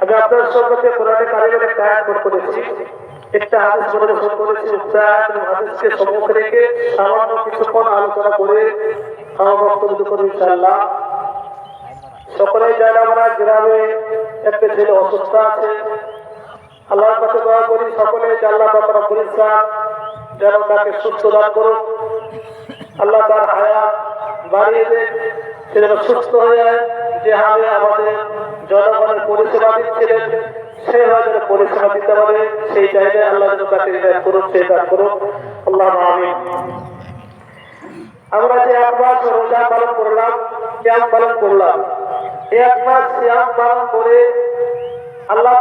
আমি আপনার সম্পর্কে কোরআনে কারিমের একটা আয়াত পাঠ করেছি। একটা হাদিস পরিবেশন করেছি, উচ্চারণ এবং হাদিসকে সম্মুখে রেখে সামান্য কিছুক্ষণ আলোচনা করে আমার বক্তব্য করব ইনশাআল্লাহ। সকলেই জানে আমরা গ্রামে একটা ছেলে অসুস্থ আছে। আল্লাহর কাছে দোয়া করি সকলে আল্লাহ বাবা পরিষ্কার যেন তাকে সুস্থ দান করুন আল্লাহ তার হয়ে যে হাবে আমাদের জনগণের পরিষেবা দিচ্ছিলেন সেভাবে পরিষেবা দিতে পারে সেই জায়গায় আল্লাহ করুন সে দান করুন আল্লাহ আমরা যে এক মাস রোজা পালন করলাম, ক্যাম্প পালন করলাম এক মাস শ্যাম পালন করে আল্লাহ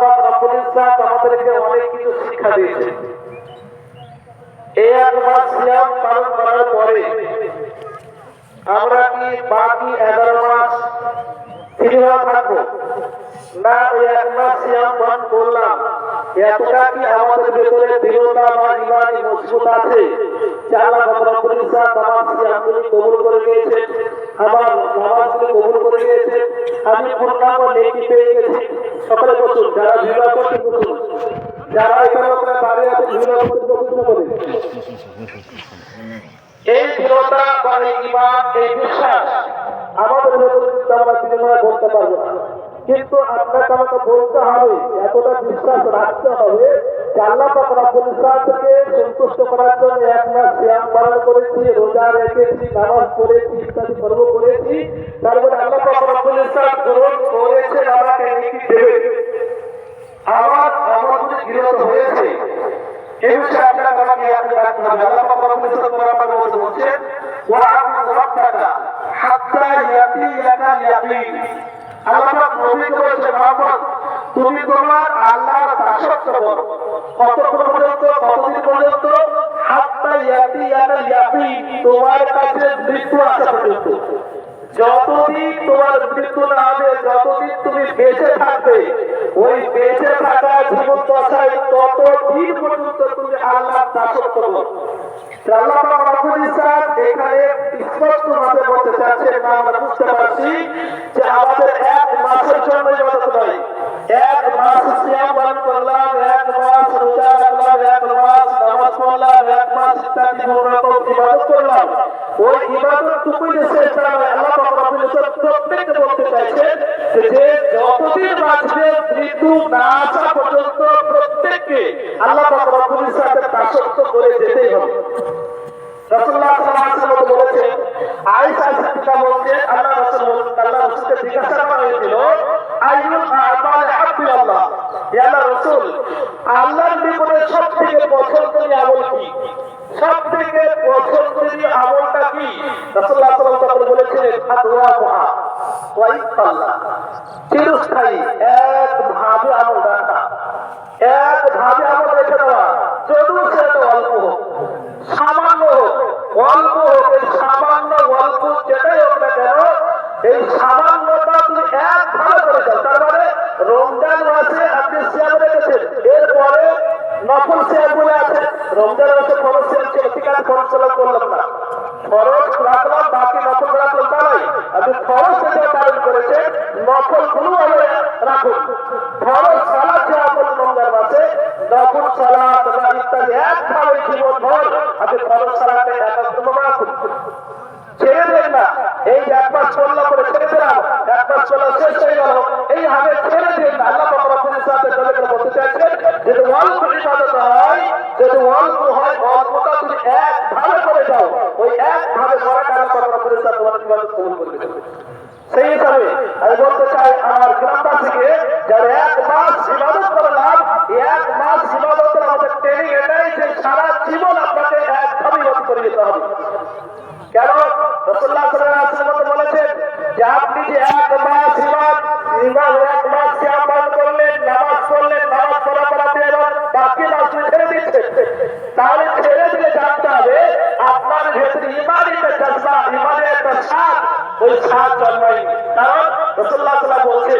আমাদেরকে অনেক কিছু শিক্ষা দিয়েছে এই এক মাস শ্যাম পালন করার পরে আমরা কি বাকি এগারো মাস থাকব? না এক করলাম। এতটা কি আমাদের ভেতরে দৃঢ়তা বা ইমানি মজবুত আছে? কবুল করে আমার কবুল করে আমি নেকি পেয়ে গেছি। সকলে বসুন, যারা বিবাহ করতে বসুন। যারা এখানে আছে বিবাহ করতে বসুন করে এই দৃঢ়তা বা ইমান, এই বিশ্বাস আমাদের ভেতরে আমরা করতে পারব না। কিন্তু আপনাকে আমাকে বলতে হবে, এতটা বিশ্বাস রাখতে হবে আল্লাহ ইসলামকে সন্তুষ্ট করার জন্য এক মাস শ্যাম পালন করেছি, রোজা রেখেছি, নামাজ পড়েছি, ইত্যাদি কর্ম করেছি। তারপরে আল্লাহ রব্বুল ইসলাম গ্রহণ করেছে আমাকে নেকি দেবে। আমার যদি গৃহত হয়েছে। এই বিষয়ে আপনার আমাকে আপনি রাখতে হবে। আল্লাহ রব্বুল ইসলাম কোরআন মধ্যে বলছেন, ওয়া আবুদু রাব্বাকা হাত্তা ইয়াতিয়াকা আল্লাহ তুমি তোমার আল্লাহর তোমার কাছে মৃত্যু আসা পর্যন্ত। যতদিন তোমার মৃত্যু না হবে, যতদিন তুমি বেঁচে থাকবে, ওই বেঁচে থাকা জীবন দশায় ততদিন পর্যন্ত তুমি আল্লাহ দাসত্ব করো। আল্লাহ পাক রব্বুল ইজ্জাত এখানে স্পষ্ট ভাবে বলতে চাচ্ছেন না, আমরা বুঝতে পারছি যে আমাদের এক মাসের জন্য ইবাদত নয়। এক ইত্যাদি ওই ইবাদত টুকুই শেষ পাক রব্বুল ইজ্জাত প্রত্যেককে বলতে চাইছেন যে যে যতদিন বাঁচবে মৃত্যু না আসা পর্যন্ত প্রত্যেককে আল্লাহ পাক রব্বুল ইজ্জাতের দাসত্ব করে যেতেই হবে রাসূলুল্লাহ সাল্লাল্লাহু আলাইহি ওয়াসাল্লাম বলেছেন আয়েশা সিদ্দিকা বলছেন আল্লাহ রাসূল আল্লাহ রাসূলকে জিজ্ঞাসা করা হয়েছিল আইয়ুল আমাল হাব্বিল্লাহ ইয়া আল্লাহ রাসূল আল্লাহর নিকটে সবথেকে পছন্দনীয় আমল কি সবথেকে পছন্দনীয় আমলটা কি রাসূলুল্লাহ সাল্লাল্লাহু আলাইহি ওয়াসাল্লাম বলেছিলেন আদওয়া মুহা ওয়া ইফাল্লাহ চিরস্থায়ী এক ভাবে আমল রাখা এক ভাবে আমল রেখে দেওয়া যদিও সেটা অল্প হোক সামান্য হোক অল্প এই সামান্য অল্প যেটাই হোক না কেন, এই সামান্যটা তুমি এক ভাবে করে দাও। তার মানে রমজান মাসে আপনি সিয়াম রেখেছেন, এরপরে নফল সিয়াম বলে আছে। রমজান মাসে ফরজ সিয়াম ছিল, ঠিক আছে, ফরজ সালাম করলাম না। ফরজ রাখলাম, বাকি নফল রাখলাম তা নয়। আপনি ফরজ থেকে পালন করেছেন, নফলগুলো হবে রাখুন। ফরজ সালাদ যে আপন রমজান মাসে নফল সালাদ বা ইত্যাদি একভাবে জীবন ভর আপনি ফরজ সালাতে একাত্মভাবে রাখুন ছেড়ে দেন না এই এক মাস চললা করে ছেড়ে দিলাম এক মাস চলা শেষ হয়ে গেল এই ভাবে ছেড়ে দেন না আল্লাহ পাক রব্বুল সাথে তাদেরকে বলতে চাইছেন যদি অল্প ইবাদত হয় যদি অল্প হয় অল্পটা তুমি এক ভাবে করে দাও ওই এক ভাবে করাটা আল্লাহ পাক রব্বুল সাথে তোমার ইবাদত কবুল করবে সেই হিসাবে আমি বলতে চাই আমার গ্রামবাসীকে যারা এক মাস ইবাদত করলাম এই এক মাস ইবাদতের আমাদের ট্রেনিং এটাই যে সারা জীবন আপনাকে একভাবে ইবাদত করে যেতে হবে কেন রসুল্লাহ সাল্লাল্লাহু আলাইহি ওয়াসাল্লাম বলেছেন যে আপনি যে এক মাস ইবাদ ইবাদ এক মাস সিয়াম পালন করলেন নামাজ পড়লেন নামাজ পড়া পড়াতে এবার বাকি মাস ছেড়ে দিচ্ছেন তাহলে ছেড়ে দিলে জানতে হবে আপনার ভেতরে ইমানের একটা জজবা ইমানের একটা স্বাদ ওই স্বাদ জন্মায়নি কারণ রসুল্লাহ সাল্লাহ বলছেন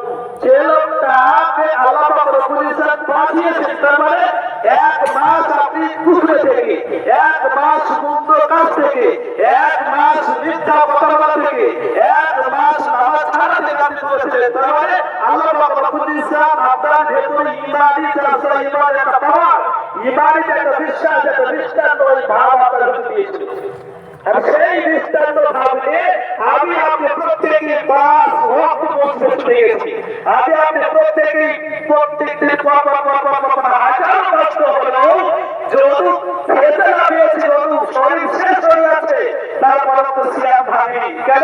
যে লোকটাকে আল্লাহ ইজ্জত বাঁচিয়েছেন তার মানে এক মাস আপনি কুফরে থেকে, এক মাস মন্দ কাজ থেকে, এক মাস মিথ্যা কথা থেকে, এক মাস নামাজ ছাড়া থেকে আপনি করেছিলেন তার মানে আল্লাহ ইজ্জত আপনার ভেতরে, ইমানি চাষা ইমান একটা পাওয়ার ইমানি একটা বিশ্বাস, একটা দৃষ্টান্ত ওই ভাব আপনার দিয়েছিল। আর সেই দৃষ্টান্ত ভাবলে আমি আপনি প্রত্যেকে পাঁচ ওয়াক্ত মসজিদ চলে গেছি আমি আপনি প্রত্যেকে প্রত্যেকটি পর পর পর পর পর পর হাজার কষ্ট হলেও যদু খেতে লাগিয়েছে যদু শরীর শেষ হয়ে যাচ্ছে তারপর তো সিয়াম ভাঙেনি। কেন?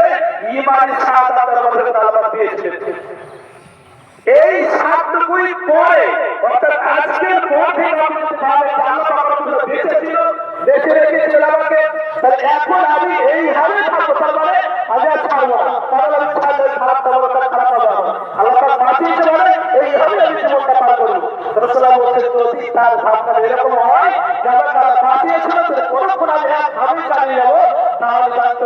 ইমানি সাত আপনার মধ্যে তালা দিয়েছিলেন এই সাতটুকুই পরে, অর্থাৎ আজকের পর থেকে আমি ভাবে আল্লাহ বেঁচে ছিল, বেঁচে রেখেছিল আমাকে। এখন আমি এইভাবে থাকব, তার মানে আমি আর ছাড়বো না কারণ আমি ছাড়লে খারাপ পাবো তার খারাপ পাবো আমার। আল্লাহ পাক বাঁচিয়েছে মানে এইভাবে আমি জীবনটা পার করব রসুল্লাহ বলছেন যদি তার ভাবনা এরকম হয় যে আমার তারা বাঁচিয়েছিল তাহলে কতক্ষণ আমি একভাবেই চালিয়ে যাব তাহলে জানতে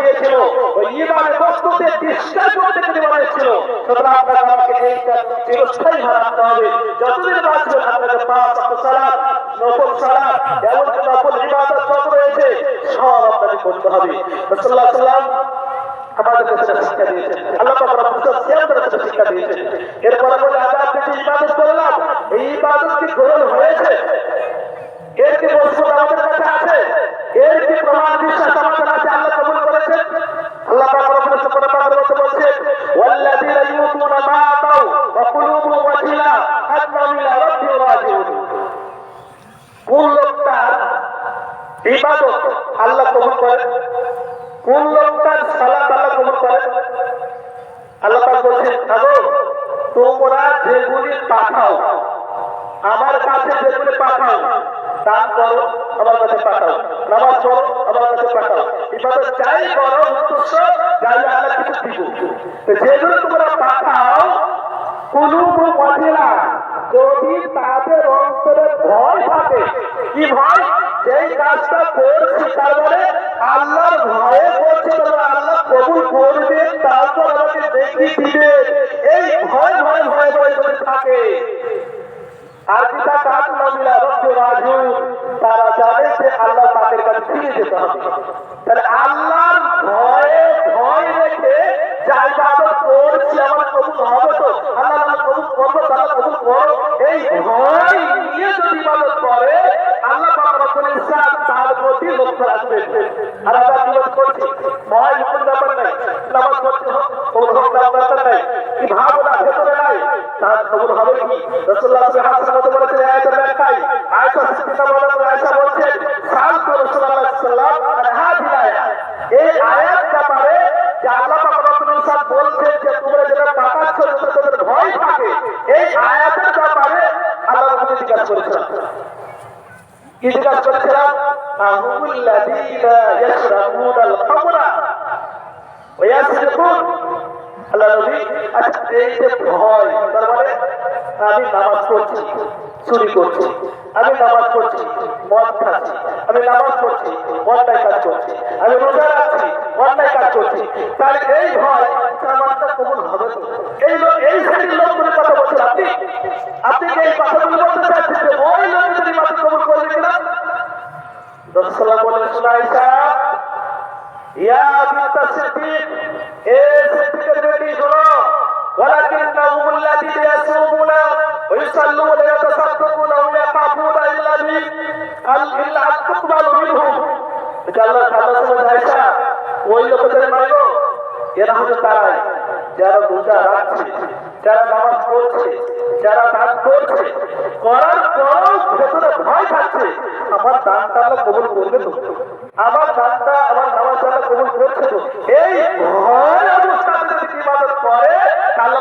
দিয়েছিল। ওই ইমানের বস্তুতে বিশ্বাস করতে যদি মনে ছিল সুতরাং আপনার বাবাকে এইটা চিরস্থায়ী হারাতে হবে। যতদিন বাঁচবেন আপনাকে পাঁচ সালাত, নফল সালাত, এমনকি নফল ইবাদত যত রয়েছে, সব আপনাকে করতে হবে। রাসূলুল্লাহ সাল্লাল্লাহু আমাদেরকে সেটা শিক্ষা দিয়েছেন। আল্লাহ পাক রব্বুল সিয়ামের সেটা শিক্ষা দিয়েছেন। এরপরে বলে আজ আপনি ইবাদত করলাম, এই ইবাদত কি গ্রহণ হয়েছে? এর কি বস্তু আমাদের কাছে আছে? এর কি প্রমাণ বিশ্বাস আমাদের কাছে আল্লাহ কবুল করেছেন আল্লাহ পাক রব্বুল ইজ্জত কোরআনের মধ্যে ওয়াল্লাযীনা ইউতুনা মা আতাউ ওয়া কুলুবুহুম ওয়াজিলা আন্নাহুম ইলা রাব্বিহিম কোন লোকটা ইবাদত আল্লাহ কবুল করে? কোন লোকটার সালাত আল্লাহ কবুল করে? আল্লাহ তোমরা যেগুলি পাঠাও, আমার কাছে যেগুলি পাঠাও দান করো আমার কাছে পাঠাও। নামাজ পড়ো, আমার কাছে পাঠাও। ইবাদত চাই করো, উদ্দেশ্য যাই আল্লাহ কিছু দিব। যেগুলো তোমরা পাঠাও, কুলুবু মহিলা, যদি তাদের অন্তরে ভয় থাকে, কি ভয়? যেই কাজটা করছি, তার মানে আল্লাহর ভয়ে করছে তবে আল্লাহ কবুল করবে, তারপর আমাকে দেখিয়ে দিবে। এই ভয় ভয় ভয় ভয় থাকে, আর যেটা কাজ না মিলা রব্বু রাজুন তারা জানে যে আল্লাহ পাকের কাছে ফিরে যেতে হবে। তাহলে আল্লাহর ভয়ে ভয় রেখে ভাবনা ভেতরে নাই? তার কবুল হবে কি বলেন আয়েশা বলছেন সাল তো রাসূলুল্লাহ সাল্লাল্লাহু আলাইহি হাদিল আয়াত এই আয়াত ব্যাপারে যে আল্লাহ পাক রব্বুল ইজ্জত বলছেন যে তোমরা যেটা পাঠাচ্ছ যাতে তোমাদের ভয় থাকে এই আয়াতের ব্যাপারে আল্লাহ রাব্বুল জিজ্ঞাসা করেছেন কি জিজ্ঞাসা করেছিলাম আহুল্লাযীনা মানে আমি নামাজ করছি, আমি নামাজ পড়ছি, মদ খাচ্ছি কাজ করছি, আমি রোজা রাখছি কাজ করছি। তাহলে এই ভয় নামাজটা কবুল হবে তো এই লোক এই শ্রেণীর লোকগুলোর কথা বলছেন আপনি আপনি কি এই কথাগুলো বলতে চাচ্ছেন যে ওই লোক যদি মাত্র কবুল করবে কিনা রসুল্লাহ বলেন শোনাইছা ইয়া বিনতা সিদ্দিক এ সিদ্দিকের বেটি শোনো ولكنهم الذين يصومون ويصلون ويتصدقون ويخافون الا بي الا ان تقبل منهم এটা আল্লাহ তাআলা সমঝাইছা ওই লোকদের মাইলো এরা হচ্ছে তারাই যারা রোজা রাখছে, যারা নামাজ পড়ছে, যারা দান করছে, করার ভেতরে ভয় থাকছে, আমার দানটা আমরা কবল করবে তো। আমার দানটা, আমার নামাজ যারা কবুল করছে তো। এই ভয় যদি ইবাদত করে আল্লাহ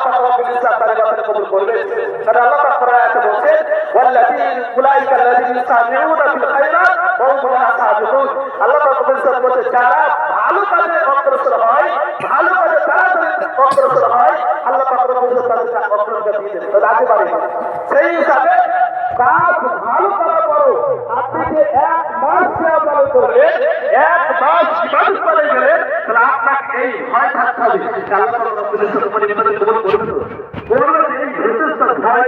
আছে বলছে ভালো কাজে অগ্রসর হয় অগ্রসর হয় আল্লাহ তাদেরকে অগ্রগতি দিয়ে তাহলে আগে বাড়ি সেই হিসাবে কাজ ভালো করার পরও আপনি যে এক মাস সেবা পালন করলেন এক মাস ইবাদত করে। গেলেন তাহলে আপনাকে এই ভয় থাকতে হবে আল্লাহ পাক রব্বুল ইবাদত কবুল করবে তো এই যায়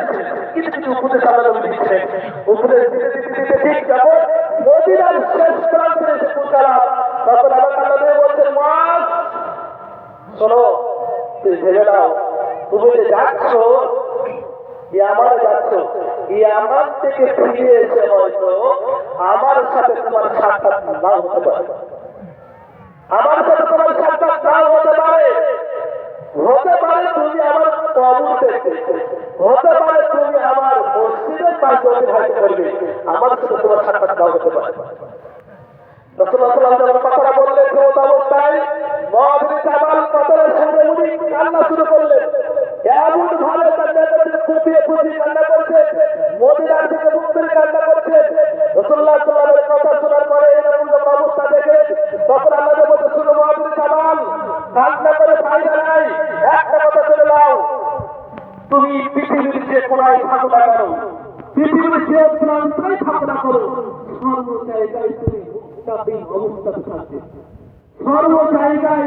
কিছু কিছু উপদেশ আল্লাহ দিচ্ছেন উপদেশ দিতে দিতে দিতে ঠিক যখন মদিনার শেষ প্রান্তে পৌঁছালাম তখন আমার আল্লাহ নবী বলছেন মাস শোনো তুই ভেবে নাও, তুমি যে যাচ্ছ ইয়ামানে যাচ্ছ ইয়ামান থেকে ফিরে এসে হয়তো আমার সাথে তোমার সাক্ষাৎ নাও হতে পারে। আমার সাথে তোমার সাক্ষাৎ নাও হতে পারে। হতে পারে তুমি আমার কবর দেখতে হতে পারে তুমি আমার মসজিদের পাশে অতিবাহিত করবে। আমার সাথে তোমার সাক্ষাৎ নাও হতে পারে। কথাটা বললেন সমত অবস্থায় মহাবীর কথা নাই। একটা কথা চলে নাও তুমি পৃথিবীর যে কোনায় থাকো না কেন, পৃথিবীর যে প্রান্তে থাকো না করো সর্ব জায়গায় তুমি থাকবে। সর্ব জায়গায়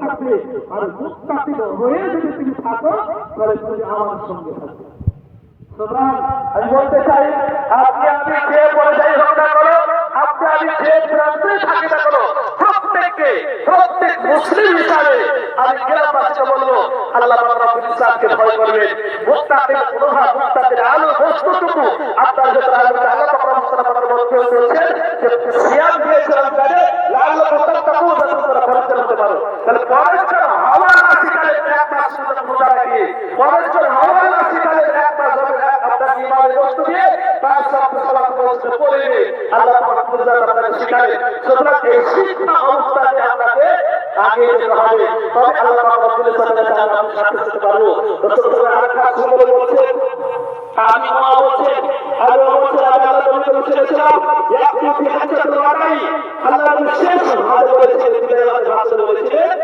থাকবে, আর হয়ে যদি তুমি থাকো, তাহলে তুমি আমার সঙ্গে থাকবে। আমি বলতে চাই আপনি আমি যে পর্যায়ে হোক না করো আপনি আমি যে প্রান্তে থাকি না করো প্রত্যেককে, প্রত্যেক মুসলিম হিসাবে আমি গ্রামবাসীকে বলব, আল্লাহ রাব্বুল ইসলামকে ভয় করবেন। মুত্তাকির অনুভব মুত্তাকির আলো বস্তুটুকু আপনার ভেতরে আসবে আল্লাহ পাক রব্বুল বলতে বলছেন যে সিয়াম দিয়েছিলাম জানে আল্লাহ মুত্তাকিন যাতে তোমরা পারো তাহলে শিখালে এক মাস সুন্দর রোজা রাখি পরিচালনা হওয়া না শিখালে এক মাস হবে আপনার ইমানের বস্তু দিয়ে আল্লাহ আল্লাহ বলছেন আমি বলছেন বলছেন আল্লাহ কি আল্লাহ বলেছিলেন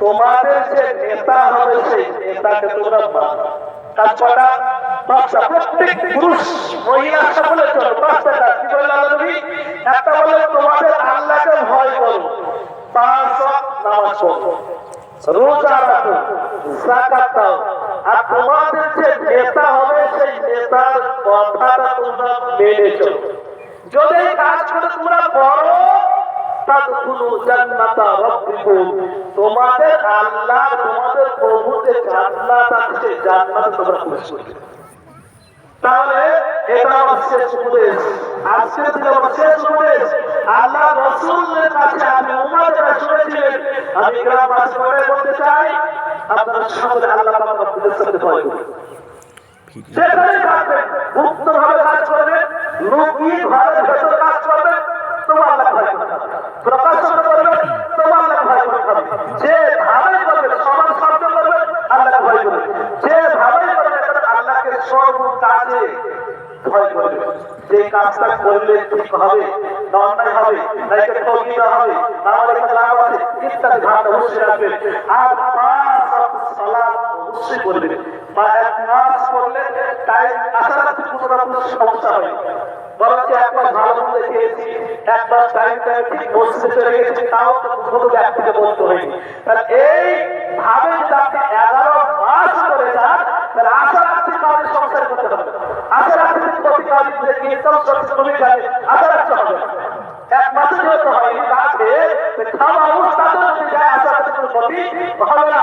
তোমাদের যে নেতা হবে সেই নেতাকে তোমরা প্রত্যেক বলে, তোমাদের আল্লাহকে ভয় করো। পাঁচ রোজা রাখো। জাকাত দাও। আর তোমাদের যে নেতা হবে, সেই নেতার কথাটা যদি কাজ করে তোমরা করো তোমাদের আল্লাহ, তোমাদের প্রভু যে জান্নাত আছে, জান্নাতে তোমরা প্রবেশ করবে। তাহলে আমি উমার যারা শুনেছিলেন, আমি গ্রামবাসী করে কাজ করবেন, লুকিয়ে ঘরের কাজ করবেন, তোমার আল্লাহ হবে প্রকাশন করবেন তোমার আল্লাহ ভয় করতে হবে যে ভাবে করবেন সমান শব্দ করবেন আল্লাহ ভয় করবেন যে ভাবে করবেন আল্লাহকে সর্ব কাজে ভয় করবে। যে কাজটা করলে ঠিক হবে না অন্যায় হবে না একে ঠকি না হবে না আমার এখানে লাভ আছে, ইত্যাদি ভাবনা অবশ্যই রাখবেন আর পাঁচ ওয়াক্ত অবশ্যই করবেন বা এক মাস করলে টাইম রকম সমস্যা হয় বরঞ্চ একবার ভালো মন্দ খেয়েছি একবার টাইমটা ঠিক বসতে চলে গেছি তাও তো কোনো ব্যক্তিকে বলতে হয়নি। তাহলে এই ভাবে যদি এগারো মাস করে যান তাহলে আশা রাখছি কাউকে সংসার করতে হবে। আশা রাখছি প্রতি যে ইনকাম সোর্স কমে যাবে আশা রাখতে হবে। এক মাসে যেহেতু হয়নি তাকে খাওয়া অবস্থাতে যদি যায়, আশা রাখছি কোনো ক্ষতি হবে না।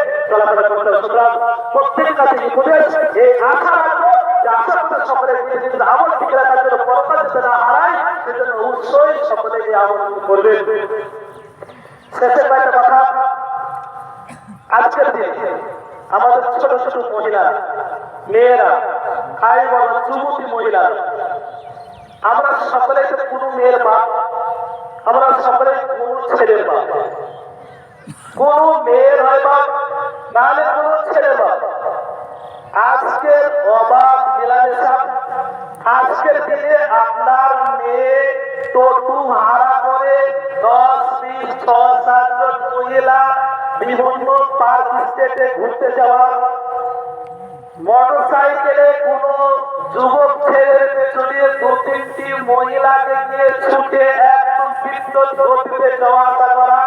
চলাফেরা করতে সুতরাং কাছে এই আশা যে আশা সকলে আমল ঠিক রাখার জন্য যাতে না হারায় সেজন্য সকলে এই আমল করবে। শেষের কথা। আজকের দিনে আমাদের ছোট ছোট মহিলা, মেয়েরা খাই বড় যুবতী মহিলা, আমরা সকলে কোনো মেয়ের বাপ আমরা সকলে কোনো ছেলের বাপ কোনো মেয়ের হয় বাপ নাহলে কোনো ছেলের বাপ আজকের অবাক মিলামেশা আজকের দিনে আপনার মেয়ে টোটু ভাড়া করে দশ বিশ, ছ সাতজন মহিলা বিভিন্ন পার্ক স্টেটে ঘুরতে যাওয়া। মোটর সাইকেলে কোন যুবক ছেলের পেছনে দু, তিনটি মহিলাকে নিয়ে ছুটে একদম বিদ্যুৎ গতিতে যাওয়া আসা করা,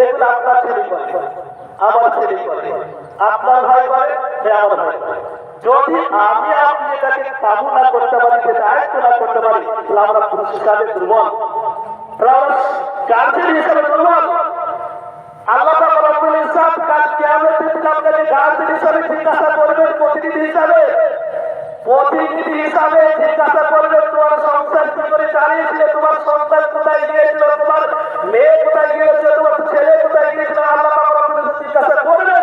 এগুলো আপনার ছেলে আমার ছেলে করে আপনার ভাই করে সে আমার ভাই করে যদি আমি আপনি এটাকে কাবু না করতে পারি সেটা আয়ত্ত না করতে পারি, তাহলে আমরা হিসাবে দুর্বল। তাহলে আমরা গার্জেন দুর্বল। তোমার সংসার কি তোমার সন্তান কোথায় গিয়েছিল, তোমার মেয়ে কোথায় গিয়েছিল তোমার ছেলে কোথায় গিয়েছিল আল্লাহ পাক রব্বুল ইজ্জত জিজ্ঞাসা করবেন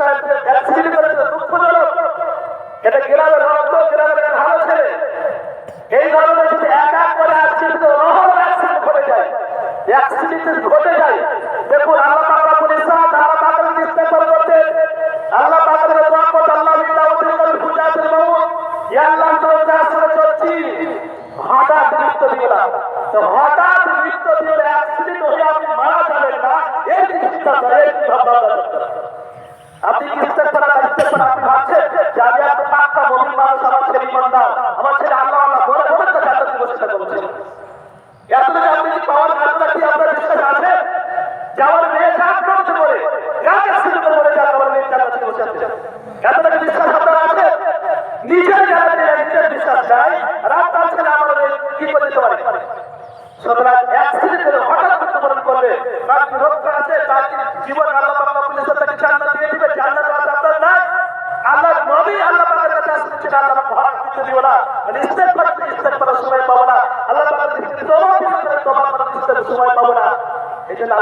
অ্যাক্সিডেন্ট করেছে দুঃখজনক এটা গ্রামের রক্ত গ্রামের ভালো ছেলে এই ধরনের যদি এক এক করে অ্যাক্সিডেন্ট রহর অ্যাক্সিডেন্ট ঘটে যায় অ্যাক্সিডেন্ট ঘটে যায় দেখুন আল্লাহ পাক পুলিশ আল্লাহ পাক ইস্তেগফার করতে আল্লাহ পাক দোয়া করতে আল্লাহ বিল্লাহ ওয়া ফুজাতুল মাউত হঠাৎ মৃত্যু দিও অ্যাক্সিডেন্ট মারা যাবেন না এই চিন্তা করে আপনি কি ইস্তেগফার আর ইস্তেগফার আপনি ভাবছেন যে আমি এত পাক্কা মুমিন মানুষ আমার ছেলে ইমানদার আমার ছেলে আল্লাহ আল্লাহ বলে বলে তো জান্নাতে বসে করছেন এতটুকু আপনি কি পাওয়ার কাজটা কি আপনার বিশ্বাস আছে যে আমার মেয়ে চাপ করতে বলে গাছ অ্যাক্সিডেন্ট বলে যে আমার মেয়ে জান্নাতে বসে আছে এতটুকু বিশ্বাস আপনার আছে নিজের জানাতে নিজের বিশ্বাস নাই আর আপনার ছেলে আমার মেয়ে কি করে দিতে পারে সুতরাং অ্যাক্সিডেন্ট হলে হঠাৎ মৃত্যুবরণ করবে তার কি রক্ষা আছে তার কি জীবন আল্লাহ পাক পুলিশ তাকে জান্নাত দিয়ে দিবে জান্নাত আছে আপনার নাই আল্লাহ নবী আল্লাহ পাকের কাছে আসছেন আল্লাহ পাক হঠাৎ মৃত্যু দিও না মানে ইস্তেগফার ইস্তেগফার সময় পাবো না আল্লাহ পাক দিতে তোবা করে তোবা করে ইস্তেগফার সময় পাবো না এই জন্য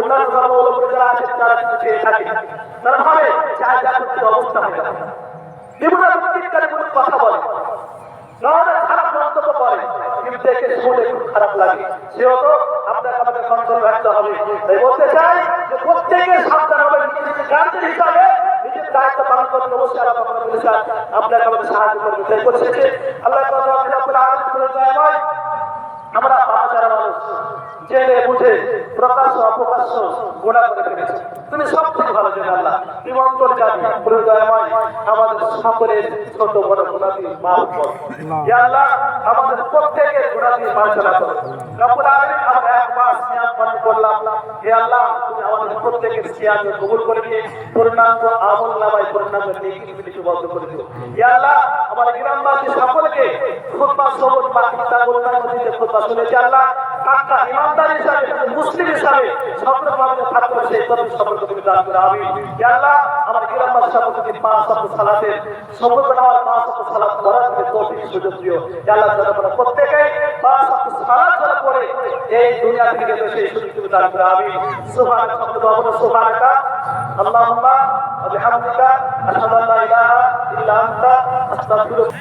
অন্যান্য ধর্মাবলম্বী যারা আছেন, তারা কিন্তু চেয়ে থাকে তারা ভাবে চায় জাতীয় অবস্থা হয়ে যাবে বিভিন্ন প্রতিকারে কোনো কথা বলে নাহলে খারাপ মন্তব্য করে। কিন্তু দেখে শুনে খুব খারাপ লাগে। সেহেতু আপনাকে আমাদের কন্ট্রোল রাখতে হবে। তাই বলতে চাই যে প্রত্যেকে সাবধান হবে নিজের হিসাবে নিজের দায়িত্ব পালন করতে অবশ্যই আল্লাহ আপনাকে আমাদের সাহায্য করবে তাই বলছে আল্লাহ তাআলা আলামিন দয়াময় আমরা বাচ্চারা মানুষ জেনে বুঝে প্রকাশ্য অপ্রকাশ্য গোড়া করে ফেলেছি তুমি সব থেকে ভালো জানো আল্লাহ তুমি অন্তর জানি প্রয়োজনময় আমাদের সকলের ছোট বড় গুণাদি মাফ করো। ইয়া আল্লাহ আমাদের প্রত্যেকের গুণাদি মার্জনা করো। রব্বুল আলামিন আমরা এক মাস সিয়াম পালন করলাম। হে আল্লাহ তুমি আমাদের প্রত্যেকের সিয়াম কবুল করে দিয়ে পূর্ণাঙ্গ আমল নামায় পূর্ণাঙ্গ নেকি লিপিবদ্ধ করে দিও। ইয়া আল্লাহ আমাদের গ্রামবাসী সকলকে খুতবা সবুজ বা কিতাব অন্যান্য দিতে খুতবা শুনেছি আল্লাহ কাকা ইমানদার হিসাবে, মুসলিম হিসাবে সকলভাবে থাকতে সেই তবে সকলকে তুমি দান করে আমি আল্লাহ, আমার সালাতের সম্পর্ক নেওয়ার পাঁচ সপ্তাহ সালাত যেন আমরা প্রত্যেকে পাঁচ আনতা, আস্তাগফিরুকা।